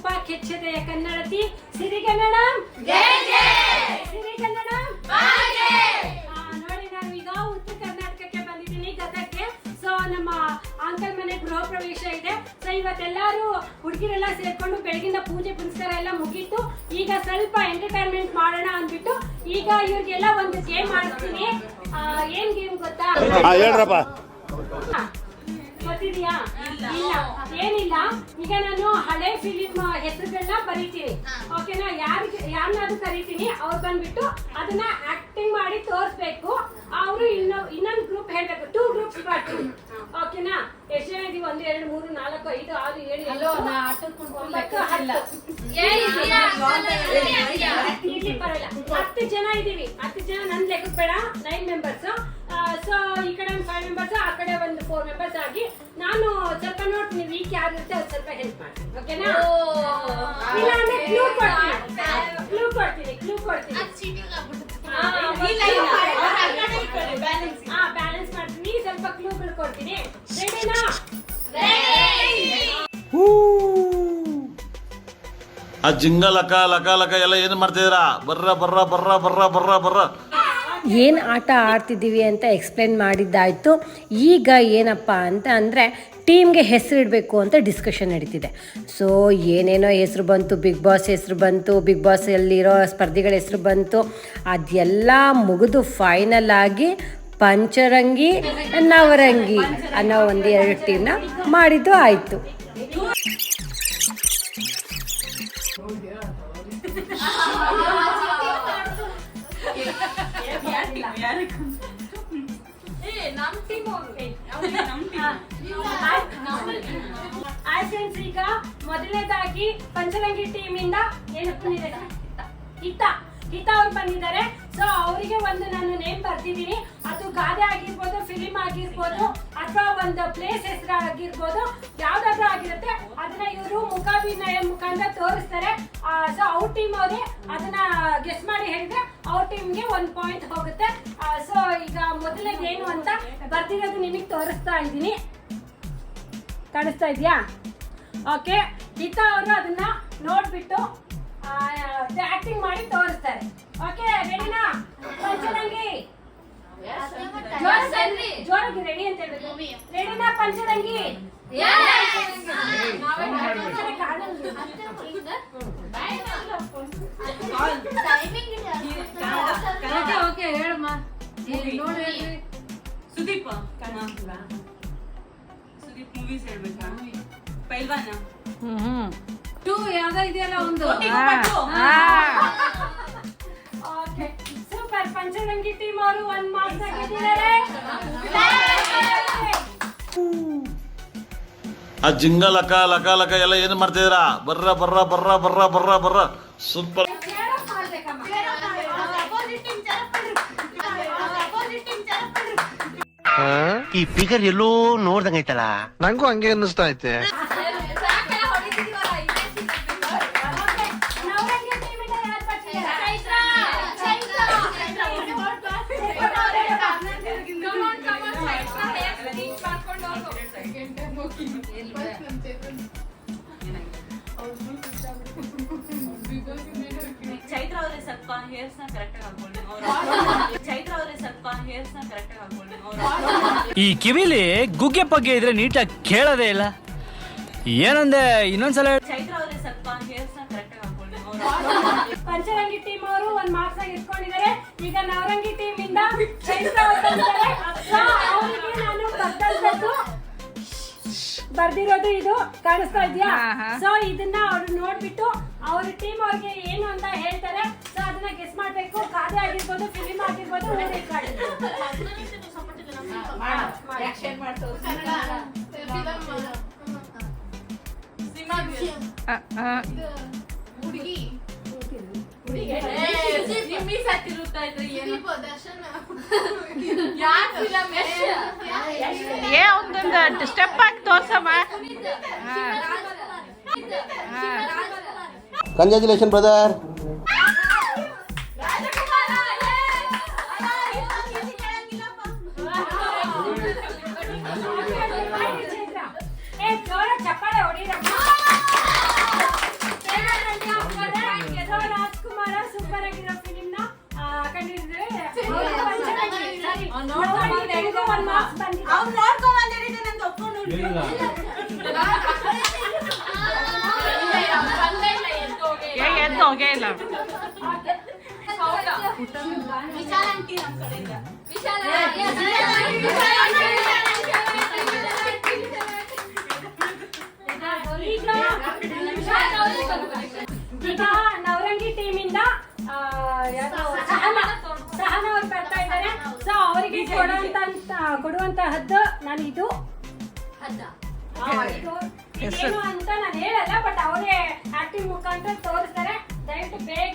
ರೂಪ ಕೆಚ್ಚದೆಯ ಕನ್ನಡತಿ ಸಿರಿಗನ್ನಡ ಸಿರಿಗನ್ನಡ ಆ, ನೋಡಿ ನಾನು ಈಗ ಉತ್ತರ ಕರ್ನಾಟಕಕ್ಕೆ ಬಂದಿದ್ದೀನಿ ಗದಗ್ಗೆ ಸೊ ನಮ್ಮ ಅಂಕಲ್ ಮನೆ ಗೃಹ ಪ್ರವೇಶ ಇದೆ. ಸೊ ಇವತ್ತೆಲ್ಲರೂ ಹುಡುಗಿರೆಲ್ಲ ಸೇರ್ಕೊಂಡು ಬೆಳಗಿನ ಪೂಜೆ ಪುನಸ್ಕಾರ ಎಲ್ಲ ಮುಗೀತು. ಈಗ ಸ್ವಲ್ಪ ಎಂಟರ್ಟೈನ್ಮೆಂಟ್ ಮಾಡೋಣ ಅಂದ್ಬಿಟ್ಟು ಈಗ ಇವ್ರಿಗೆಲ್ಲ ಒಂದು ಗೇಮ್ ಆಡ್ತೀನಿ. ಆ, ಏನ್ ಗೇಮ್ ಗೊತ್ತಾ? ಗೊತ್ತಿದ್ಯಾ ಇಲ್ಲ. ಏನಿಲ್ಲ? ಈಗ ನಾನು ಹಳೆ ಫಿಲಿಮ್ ಹೆಸರುಗಳನ್ನ ಬರೀತೀನಿ. ಓಕೆನಾ ಯಾರಿಗೆ ಯಾರನ್ನಾದ್ರೂ ಕರಿತೀನಿ ಅವ್ರು ಬಂದ್ಬಿಟ್ಟು ಅದನ್ನ ಆಕ್ಟಿಂಗ್ ಮಾಡಿ ತೋರಿಸ್ಬೇಕು. ಅವರು ಇನ್ನು ಇನ್ನೊಂದು ಗ್ರೂಪ್ ಹೇಳ್ಬೇಕು. ಟೂ ಗ್ರೂಪ್ಸ್ ಮಾಡ್ತೀನಿ ಓಕೆನಾ ಎಷ್ಟು ಜನ ಇದೀವಿ ಒಂದು ಎರಡು ಮೂರು ನಾಲ್ಕು ಐದು ಆರು ಏಳು ಒಂಬತ್ತು ಹತ್ತು. ಇಲ್ಲಿ ಬರಲ್ಲ. ಹತ್ತು ಜನ ಇದೀವಿ. ಹತ್ತು ಜನ ನನ್ ಲೆಕ್ಕ ಬೇಡ ನೈನ್ ಮೆಂಬರ್ಸ್ ಸೊ ಈ ಕಡೆ ಆಗಿ ನಾನು ಸ್ವಲ್ಪ ನೋಡ್ತೀನಿ ವೀಕ್ ಯಾರಿರುತ್ತೆ ಅದು ಸ್ವಲ್ಪ ಹೆಲ್ಪ್ ಮಾಡಿ ಓಕೆನಾ ಇಲ್ಲ ಅಂದ್ರೆ ಕ್ಲೂ ಕೊಡ್ತೀನಿ. ಕ್ಲೂ ಕೊಡ್ತೀನಿ ಕ್ಲೂ ಕೊಡ್ತೀನಿ. ಬ್ಯಾಲೆನ್ಸ್ ಮಾಡ್ತೀನಿ. ಸ್ವಲ್ಪ ಕ್ಲೂಗಳು ಕೊಡ್ತೀನಿ. ರೆಡಿನಾ ಆ ಜಿಂಗ ಲಕ ಲಕ ಲಕ ಎಲ್ಲ ಏನು ಮಾಡ್ತಿದ್ದೀರಾ? ಬರ್ರ ಬರ್ರ ಬರ್ರ ಬರ್ರ ಬರ್ರ ಬರ್ರ. ಏನು ಆಟ ಆಡ್ತಿದ್ದೀವಿ ಅಂತ ಎಕ್ಸ್ಪ್ಲೇನ್ ಮಾಡಿದ್ದಾಯಿತು. ಈಗ ಏನಪ್ಪ ಅಂತ ಅಂದರೆ ಟೀಮ್ಗೆ ಹೆಸರಿಡಬೇಕು ಅಂತ ಡಿಸ್ಕಷನ್ ನಡೀತಿದೆ. ಸೊ ಏನೇನೋ ಹೆಸರು ಬಂತು ಬಿಗ್ ಬಾಸ್ ಹೆಸರು ಬಂತು ಬಿಗ್ ಬಾಸಲ್ಲಿರೋ ಸ್ಪರ್ಧಿಗಳ ಹೆಸರು ಬಂತು. ಅದೆಲ್ಲ ಮುಗಿದು ಫೈನಲ್ ಆಗಿ ಪಂಚರಂಗಿ ನವರಂಗಿ ಅನ್ನೋ ಒಂದು ಎರಡು ಟೀಮ್ನ ಮಾಡಿದ್ದು ಆಯಿತು. ಈಗ ಮೊದಲನೇದಾಗಿ ಪಂಚರಂಗಿ ಟೀಮ್ ಇಂದ ಏನು ಬಂದಿದೆ ಹಿತ. ಹಿತ. ಅವ್ರು ಬಂದಿದ್ದಾರೆ. ಸೊ ಅವರಿಗೆ ಒಂದು ನಾನು ನೇಮ್ ಬರ್ತಿದ್ದೀನಿ ಅದು ಗಾದೆ ಆಗಿರ್ಬೋದು ಫಿಲಿಮ್ ಆಗಿರ್ಬೋದು ಅಥವಾ ಒಂದು ಪ್ಲೇಸ್ ಹೆಸರು ಆಗಿರ್ಬೋದು ಯಾವ್ದಾದ್ರು ಆಗಿರುತ್ತೆ. ಅದನ್ನ ಇವರು ಮುಖಾಭಿನಯ ಮುಖಾಂತರ ತೋರಿಸ್ತಾರೆ. ಅವ್ರ ಟೀಮ್ ಅವ್ರಿ ಅದನ್ನ ಗೆಸ್ ಮಾಡಿ ಹೇಳಿದ್ರೆ ಅವ್ರ ಟೀಮ್ಗೆ ಒಂದು ಪಾಯಿಂಟ್ ಹೋಗುತ್ತೆ. ಸೊ ಈಗ ಮೊದಲನೇದು ಏನು ಅಂತ ಬರ್ತಿರೋದು ನಿಮಗೆ ತೋರಿಸ್ತಾ ಇದ್ದೀನಿ. ಕಾಣಿಸ್ತಾ ಇದೆಯಾ? ಓಕೆ ಗೀತಾ ಅವರು ಅದನ್ನ ನೋಡ್ಬಿಟ್ಟು ಆಕ್ಟಿಂಗ್ ಮಾಡಿ ತೋರಿಸ್ತಾರೆ. ಓಕೆ ರೆಡಿನಾ ಪಂಚರಂಗಿ ಜೋರಾಗಿ ರೆಡಿ ಅಂತ ಹೇಳ್ಬೇಕು. ರೆಡಿನಾ ಪಂಚರಂಗಿ ಸುದೀಪ್ ಸುದೀಪ್ ಮೂವೀಸ್ ಹೇಳ್ಬೇಕಾ ಪೈಲ್ವಾನ ಟೂ ಯಾವ್ದೋ ಇದೆಯಲ್ಲ ಒಂದು ಓಕೆ ಸೂಪರ್ ಪಂಚರಂಗಿ ಟೀಮ್ ಅವರು ಒಂದ್ ಮಾರ್ಕ್ಸ್ ಆಗಿದ್ದಾರೆ ಆ ಜಿಂಗ ಲಕ ಲಕ ಲಕ ಎಲ್ಲ ಏನು ಮಾಡ್ತಿದ್ದೀರಾ? ಬರ್ರ ಬರ್ರ ಬರ್ರ ಬರ್ರ ಬರ್ರ ಬರ್ರ. ಸೂಪರ್. ಈ ಫಿಗರ್ ಎಲ್ಲೋ ನೋಡ್ದಂಗೈತಲ್ಲ ನಂಗೂ ಹಂಗೆ ಅನ್ನಿಸ್ತಾ ಐತೆ. ಚೈತ್ರ ಅವರೇ ಸ್ವಲ್ಪ ಹೇರ್ಸ್ನ ಕರೆಕ್ಟ್ ಆಗಿ ಹಾಕೊಳ್ಳಿ ಚೈತ್ರ ಅವರೇ ಸ್ವಲ್ಪ ಹೇರ್ಸ್ನ ಕರೆಕ್ಟ್ ಆಗಿ ಹಾಕೊಳ್ಳಿ ಈ ಕಿವಿಲಿ ಗುಗ್ಗೆ ಪಗ್ಗೆ ಇದ್ರೆ ನೀಟಾಗಿ ಕೇಳೋದೇ ಇಲ್ಲ. ಏನಂದೆ ಇನ್ನೊಂದ್ಸಲ ಚೈತ್ರ ಅವರೇ ಸ್ವಲ್ಪ ಹೇರ್ಸ್ನ ಕರೆಕ್ಟ್ ಆಗಿ ಹಾಕೊಳ್ಳಿ ಪಂಚರಂಗಿ ಟೀಮ್ ಅವರು ಒಂದ್ ಮಾರ್ಕ್ಸ್ ಆಗಿ ಇಟ್ಕೊಂಡಿದ್ದಾರೆ ಈಗ ನವರಂಗಿ ಟೀಮ್ ಇಂದ ಚೈತ್ರ ಅವ್ರು ಅವ್ರಿಗೆ ನಾನು ಬರ್ದಲ್ಬೇಕು ಬರ್ದಿರೋದು ಇದು ಕಾಣಿಸ್ತಾ ಇದೆಯಾ? ಸೊ ಇದನ್ನ ಅವ್ರು ನೋಡ್ಬಿಟ್ಟು ಅವ್ರ ಟೀಮ್ ಅವ್ರಿಗೆ ಏನು ಅಂತ ಹೇಳ್ತಾರೆ. ಸೊ ಅದನ್ನ ಗೆಸ್ ಮಾಡ್ಬೇಕು. ಕಾದೆ ಆಗಿರ್ಬೋದು ಫಿಲಿಮ್ ಆಗಿರ್ಬೋದು ಯಾಕೆ ಒಂದು ಸ್ಟೆಪ್ ಹಾಕಿ ತೋರ್ಸಮ್ಮ ಕಂಗ್ರ್ಯಾಚುಲೇಷನ್ ಬ್ರದರ್ ಕಂಡಿದ್ರೆ ಅಂತ ಒಪ್ಕೊಂಡು ಹೇಗೆ ಎದ್ದು ಹೋಗೇ ಇಲ್ಲ ವಿಶಾಲ ಆಂಟಿ ನಮ್ ಕಡೆಯಿಂದ ಈಗ ಈಗ ನವರಂಗಿ ಟೀಮ್ ಇಂದ ಆ, ಯಾರು? ಸಹನ ಸಹನ ಅವ್ರು ಬರ್ತಾ ಇದ್ದಾರೆ ಸೊ ಅವರಿಗೆ ಕೊಡುವಂತ ಕೊಡುವಂತಹದ್ದು ನಾನು ಇದು ಏನು ಅಂತ ನಾನು ಹೇಳಲ್ಲ ಬಟ್ ಅವರೇ ಆಕ್ಟಿಂಗ್ ಮುಖಾಂತರ ತೋರಿಸ್ತಾರೆ. ದಯವಿಟ್ಟು ಬೇಗ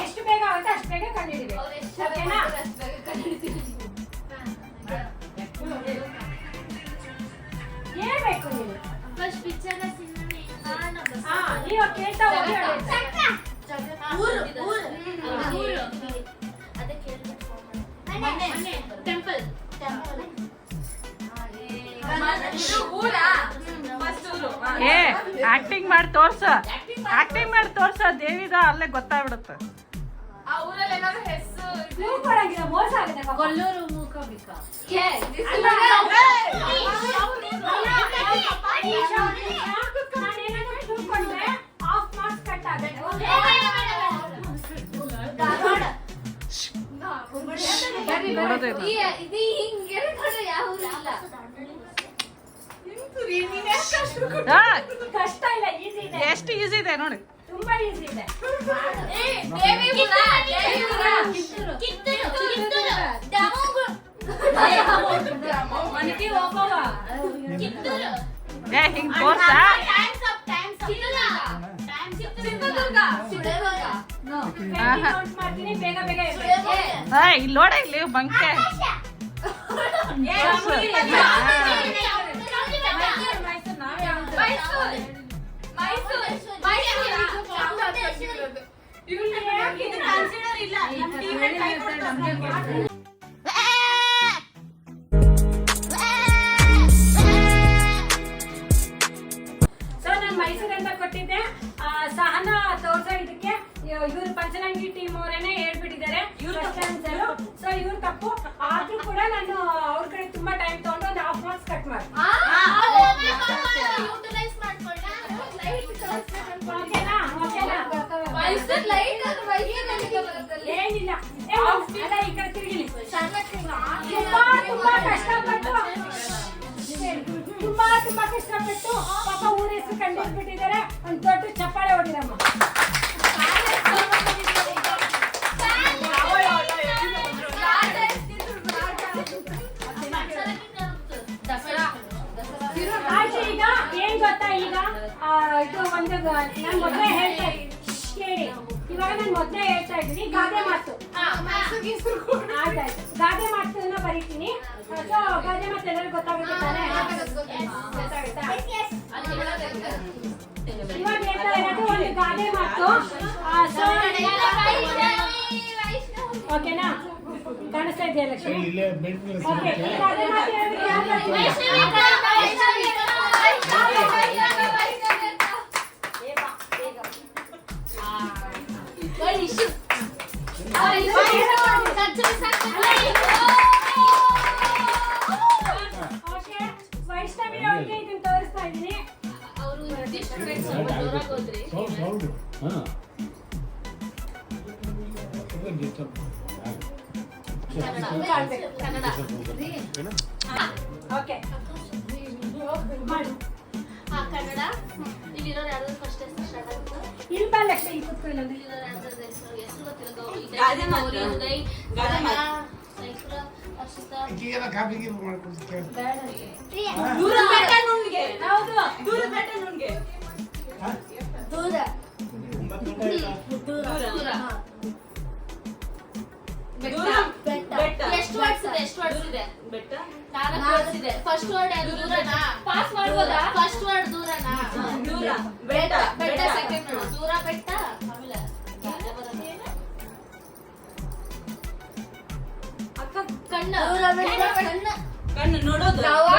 ಎಷ್ಟು ಬೇಗ ಆಗುತ್ತೆ ಅಷ್ಟು ಬೇಗ ಕಂಡಿದ್ದೀವಿ ಓಕೆನಾ ಹೇಳ್ಬೇಕು ನೀವು. ಹಾ ನೀವು ಕೇಳ್ತಾ ಹೋಗಿ ಹೇಳ್ಬೇಕು. ಟೆಂಪಲ್ ಏ ಆಕ್ಟಿಂಗ್ ಮಾಡಿ ತೋರ್ಸ ಆಕ್ಟಿಂಗ್ ಮಾಡಿ ತೋರ್ಸ ದೇವಿದ ಅಲ್ಲೇ ಗೊತ್ತಾಗ್ಬಿಡುತ್ತೆ? ನೋಡೋದೇ ಇಲ್ಲ. ಕಷ್ಟ ಇಲ್ಲ ಈಸಿ ಇದೆ. ಎಷ್ಟು ಈಸಿ ಇದೆ ನೋಡಿ. ತುಂಬಾ ಈಸಿ ಇದೆ. ಏ ಹಿಂಗ್ ತೋರ್ಸ ಇಲ್ಲಿ ನೋಡ ಇಲ್ಲಿ ಬಂಕೆ. ಕೊಟ್ಟಿದ್ದೆ ಸಹನ ತೋರ್ಸೋ ಇದಕ್ಕೆ, ಇವ್ರು ಪಂಚರಂಗಿ ಟೀಮ್ ಅವರೇನೆ ಹೇಳ್ಬಿಟ್ಟಿದ್ದಾರೆ. ಸೊ ಇವ್ರು ತಪ್ಪು. ಆದ್ರೂ ಕೂಡ ನಾನು ಅವ್ರ ಕಡೆ ತುಂಬಾ ಟೈಮ್ ತಗೊಂಡು ತುಂಬಾ ತುಂಬಾ ಕಷ್ಟಪಟ್ಟು. ಪಾಪ ಊರ ಹೆಸರು ಕಂಡಿಡ್ಬಿಟ್ಟಿದ್ದಾರೆ ಒಂದ್ ದೊಡ್ಡ ಗಾದೆ ಮಾತು ಆ, so ಓಕೆನಾ ಕಾಣಿಸ್ತಾ ಇದೆಯಾ ಲಕ್ಷ್ಮಿ ಓಕೆ ಈ ಗಾದೆ ಓಕೆ ಮಾಡಿ ಕನ್ನಡ ಇಲ್ಲಿರೋರು ಯಾರು ಫಸ್ಟ್ ಹೆಸರು ಸ್ಟಾರ್ಟ್ ಆಗುತ್ತೆ ಇಲ್ಲಿ ಬಾ ಲಕ್ಷ್ಮಿ ಕೂತ್ಕೊಳ್ಳಿ. ಇಲ್ಲಿರೋರು ಯಾರ್ದಾದ್ರು ಹೆಸರು ಹೆಸರು ಮಾತು. ಗೌರಿ, ಉದಯ್ ಗಾದೆ ಮಾತು. ಸೈಕುಲ ಅರ್ಷಿತಾ ದೂರ ಎಷ್ಟು ವರ್ಡ್ಸ್ ಇದೆ ಎಷ್ಟು ವರ್ಡ್ಸ್ ಇದೆ? ಬೆಟ್ಟ? ನಾಲ್ಕು ವರ್ಡ್ಸ್ ಇದೆ. ಫಸ್ಟ್ ವರ್ಡ್ ಯಾವುದು ದೂರನಾ. ಪಾಸ್ ಮಾಡ್ಬೋದಾ? ಫಸ್ಟ್ ವರ್ಡ್ ದೂರನಾ? ದೂರ. ಬೆಟ್ಟ. ಬೆಟ್ಟ ಸೆಕೆಂಡ್ ವರ್ಡ್ ದೂರ ಬೆಟ್ಟ? ಆಮೇಲೆ? ಅಕ್ಕ ಕಣ್ಣ. ದೂರ ಬೆಟ್ಟ. ಕಣ್ಣ. ಕಣ್ಣು ನೋಡೋದು? ನೋಡೋದು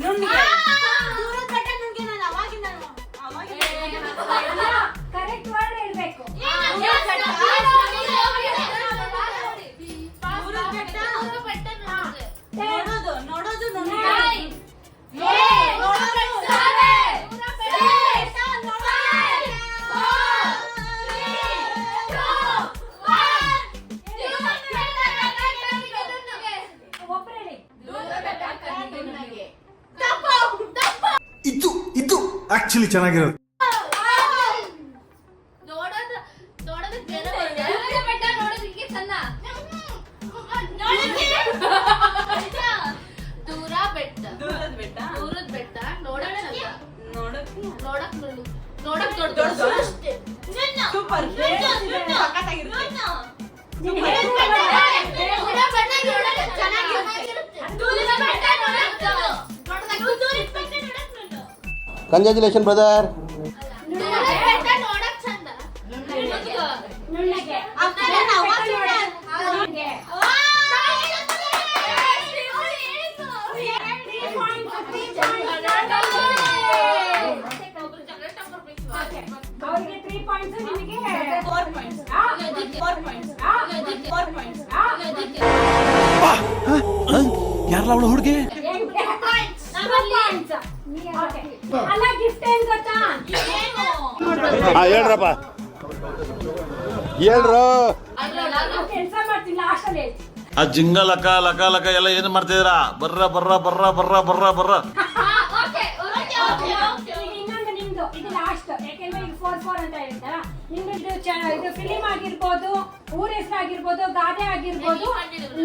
ನೋಡೋದು ಆಕ್ಚುಲಿ ಚೆನ್ನಾಗಿರೋದು ಪಾಯಿಂಟ್ಸ್ ಆ? ಯಾರಲ್ಲ ಅವಳು ಹುಡುಗಿ ಹೇಳ್ರಪ್ಪ. ಹೇಳ್ರು. ಕೆಲಸ ಮಾಡ್ತೀನಿ ಲಾಸ್ಟ್ ಅಲ್ಲಿ ಆ ಜಿಂಗ ಲಕ ಲಕ ಲಕ ಎಲ್ಲ ಏನ್ ಮಾಡ್ತಿದ್ದೀರಾ? ಬರ್ರ ಬರ್ರ ಬರ್ರ ಬರ್ರ ಬರ್ರ ಬರ್ರ. ಇದು ಲಾಸ್ಟ್ ಯಾಕೆಂದ್ರೆ ಈಗ ಫೋರ್ ಫೋರ್ ಅಂತ ಹೇಳ್ತಾರ ನಿಮ್ದು ಇದು ಇದು ಫಿಲಿಂ ಆಗಿರ್ಬೋದು ಊರ ಹೆಸರಾಗಿರ್ಬೋದು ಗಾದೆ ಆಗಿರ್ಬೋದು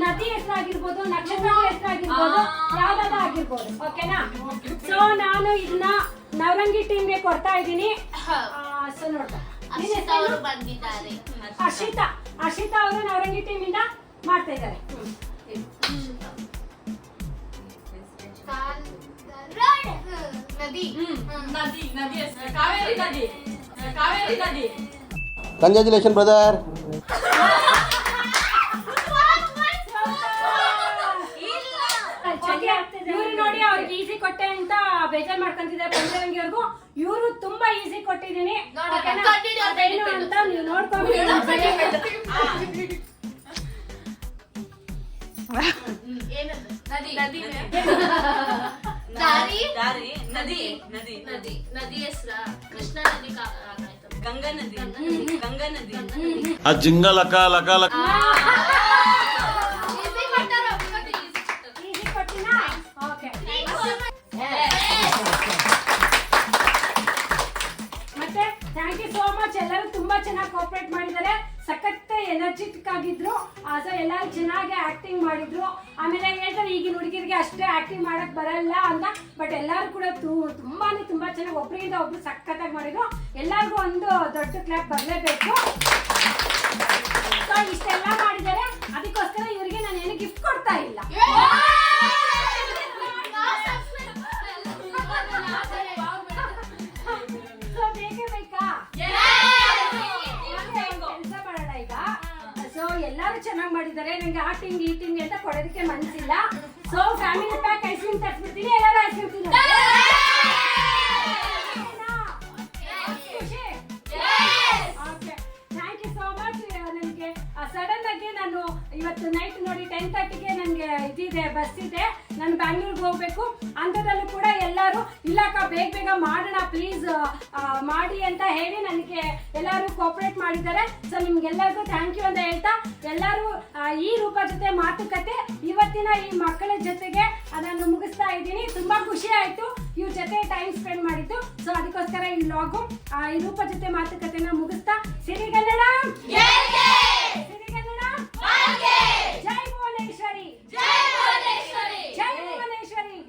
ನದಿ ಹೆಸರಾಗಿರ್ಬೋದು ನಕ್ಷತ್ರ ಹೆಸರಾಗಿರ್ಬೋದು ಯಾವ್ದಾದ್ರು ಆಗಿರ್ಬೋದು ಓಕೆನಾ ಸೊ ನಾನು ಇದನ್ನ ನವರಂಗಿ ಟೀಮ್ಗೆ ಕೊಡ್ತಾ ಇದ್ದೀನಿ ಸೊ ನೋಡ್ತಾ ಹೆಸರು? ಅವರು ಬಂದಿದ್ದಾರೆ. ಅವರು ನವರಂಗಿ ಟೀಮ್ ಇಂದ ಮಾಡ್ತಾ ಇದ್ದಾರೆ? ನದಿ ನದಿ ನದಿ ಹೆಸ್ರು. ಕಾವೇರಿ ನದಿ. ಕಾವೇರಿ ನದಿ. ಕಂಗ್ರ್ಯಾಚುಲೇಷನ್ ಬ್ರದರ್ ನೋಡಿ ಅವ್ರಿಗೆ ಈಸಿ ಕೊಟ್ಟೆ ಅಂತ ಬೇಜಾರ್ ಮಾಡ್ಕೊಂತಿದ್ದಾರೆ ಪಂಚರಂಗಿ ಅವ್ರಿಗೂ ಇವರು ತುಂಬಾ ಈಸಿ ಕೊಟ್ಟಿದ್ದೀನಿ. ಅಂತ ನೀವು ನೋಡ್ಕೊಂಡು ದಾರಿ. ದಾರಿ. ನದಿ. ನದಿ. ನದಿ. ನದಿ. ಹೆಸರ ಕೃಷ್ಣ ನದಿ ಗಂಗಾ ನದಿ. ಗಂಗಾ ನದಿ. ಆ ಜಿಂಗ ಲಕ ಲಕ ಲಕ ಚೆನ್ನಾಗಿ ಕೋಆಪರೇಟ್ ಮಾಡಿದ್ದಾರೆ. ಸಖತ್ ಎನರ್ಜೆಟಿಕ್ ಆಗಿದ್ರು. ಸೊ ಎಲ್ಲ ಚೆನ್ನಾಗಿ ಆಕ್ಟಿಂಗ್ ಮಾಡಿದ್ರು. ಆಮೇಲೆ ಹೇಳ್ತಾರೆ, ಈಗಿನ ಹುಡುಗಿರಿಗೆ ಅಷ್ಟೇ ಆಕ್ಟಿಂಗ್ ಮಾಡಕ್ ಬರಲ್ಲ ಅಂತ. ಬಟ್ ಎಲ್ಲರೂ ಕೂಡ ತುಂಬಾನೇ ತುಂಬಾ ಚೆನ್ನಾಗಿ ಒಬ್ರಿಗಿಂತ ಒಬ್ರು ಸಖತ್ತಾಗಿ ಮಾಡಿದ್ರು. ಎಲ್ಲರಿಗೂ ಒಂದು ದೊಡ್ಡ ಕ್ಲಾಪ್ ಬರಲೇಬೇಕು. ಸೊ ಇಷ್ಟೆಲ್ಲ ಮಾಡಿದ್ದಾರೆ. ಅದಕ್ಕೋಸ್ಕರ ಇವರಿಗೆ ನಾನು ಏನು ಗಿಫ್ಟ್ ಕೊಡ್ತಾ ಇಲ್ಲ. ಎಲ್ಲರೂ ಚೆನ್ನಾಗಿ ಮಾಡಿದ್ದಾರೆ. ನಂಗೆ ಆ ತಿಂಗ್ ಈ ತಿಂಗ್ ಅಂತ ಕೊಡೋದಕ್ಕೆ ಮನಸ್ಸಿಲ್ಲ so family pack ice cream ತರಿಸ್ಬಿಡ್ತೀನಿ. ಎಲ್ಲರೂ ice cream thank you so much ನನಗೆ ಸಡನ್ ಆಗಿ ನಾನು ಇವತ್ತು ನೈಟ್ ನೋಡಿ ಟೆನ್ ತರ್ಟಿಗೆ ನನಗೆ ಇದಿದೆ ಬಸ್ ಇದೆ. ನಾನು ಬ್ಯಾಂಗ್ಳೂರ್ಗೆ ಹೋಗ್ಬೇಕು. ಅಂಥದ್ರಲ್ಲೂ ಕೂಡ ಎಲ್ಲರೂ ಇಲ್ಲಕ್ಕ ಬೇಗ ಬೇಗ ಮಾಡೋಣ ಪ್ಲೀಸ್ ಮಾಡಿ ಅಂತ ಹೇಳಿ ನನಗೆ ಎಲ್ಲರೂ ಕೋಪರೇಟ್ ಮಾಡಿದ್ದಾರೆ. ಸೊ ನಿಮ್ಗೆಲ್ಲರಿಗೂ ಥ್ಯಾಂಕ್ ಯು ಅಂತ ಹೇಳ್ತಾ ಎಲ್ಲರೂ ಈ ರೂಪ ಜೊತೆ ಮಾತುಕತೆ ಇವತ್ತಿನ ಈ ಮಕ್ಕಳ ಜೊತೆಗೆ ಅದನ್ನು ಮುಗಿಸ್ತಾ ಇದ್ದೀನಿ. ತುಂಬಾ ಖುಷಿ ಆಯಿತು ಇವ್ರ ಜೊತೆ ಟೈಮ್ ಸ್ಪೆಂಡ್ ಮಾಡಿದ್ದು. ಸೊ ಅದಕ್ಕೋಸ್ಕರ ಈ ಲಾಗು ಈ ರೂಪ ಜೊತೆ ಮಾತುಕತೆನ ಮುಗಿಸ್ತಾ ಸಿರಿಗನ್ನಡ ಸಿರಿಗನ್ನಡ ಜೈ ಭುವನೇಶ್ವರಿ! ಜೈ ಭುವನೇಶ್ವರಿ.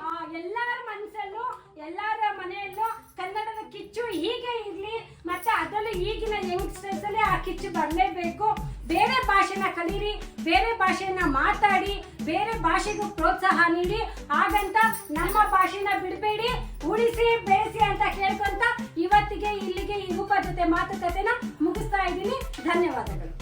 ಆ, ಎಲ್ಲರ ಮನಸ್ಸಲ್ಲೂ ಎಲ್ಲರ ಮನೆಯಲ್ಲೂ ಕನ್ನಡದ ಕಿಚ್ಚು ಹೀಗೆ ಇರ್ಲಿ ಮತ್ತೆ ಅದರಲ್ಲೂ ಈಗಿನ ಯಂಗ್ಸ್ಟರ್ಸ್ ಅಲ್ಲಿ ಆ ಕಿಚ್ಚು ಬರಲೇಬೇಕು. ಬೇರೆ ಭಾಷೆನ ಕಲೀರಿ ಬೇರೆ ಭಾಷೆಯನ್ನ ಮಾತಾಡಿ ಬೇರೆ ಭಾಷೆಗೂ ಪ್ರೋತ್ಸಾಹ ನೀಡಿ ಹಾಗಂತ ನಮ್ಮ ಭಾಷೆನ ಬಿಡಬೇಡಿ ಉಳಿಸಿ ಬೆಳೆಸಿ ಅಂತ ಕೇಳ್ಕೊಂತ ಇವತ್ತಿಗೆ ಇಲ್ಲಿಗೆ ಈ ರೂಪ ಜೊತೆ ಮಾತುಕತೆನ ಮುಗಿಸ್ತಾ ಇದ್ದೀನಿ. ಧನ್ಯವಾದಗಳು.